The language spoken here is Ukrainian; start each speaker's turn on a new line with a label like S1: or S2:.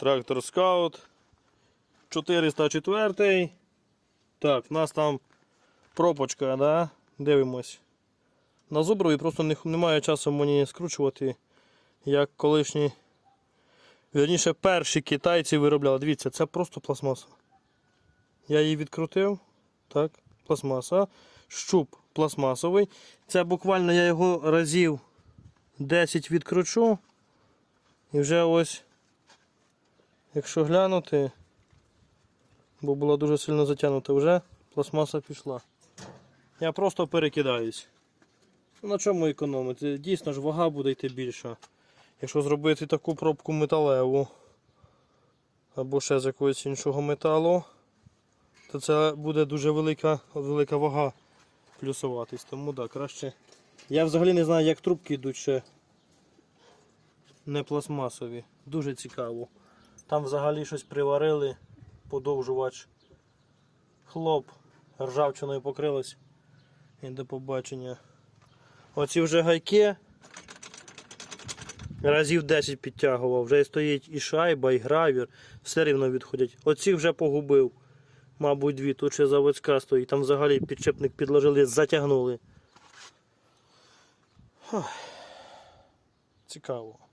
S1: Трактор скаут. 404. Так, у нас там пропочка, да? Дивимось. На зуброві просто не- немає часу мені скручувати, як колишні. Вірніше, перші китайці виробляли. Дивіться, це просто пластмаса. Я її відкрутив. Так, пластмаса. Щуп пластмасовий. Це буквально я його разів 10 відкручу. І вже ось, якщо глянути, бо була дуже сильно затягнута, вже пластмаса пішла. Я просто перекидаюсь. На чому економити? Дійсно ж вага буде йти більша. Якщо зробити таку пробку металеву або ще з якогось іншого металу, то це буде дуже велика, велика вага плюсуватись. Тому так, краще. Я взагалі не знаю, як трубки йдуть ще не пластмасові. Дуже цікаво. Там взагалі щось приварили, подовжувач. Хлоп ржавчиною покрилось. І до побачення. Оці вже гайки. Разів 10 підтягував. Вже стоїть і шайба, і гравір. Все рівно відходять. Оці вже погубив. Мабуть, дві. Тут ще заводська стоїть. Там взагалі підшипник підложили, затягнули. Цікаво.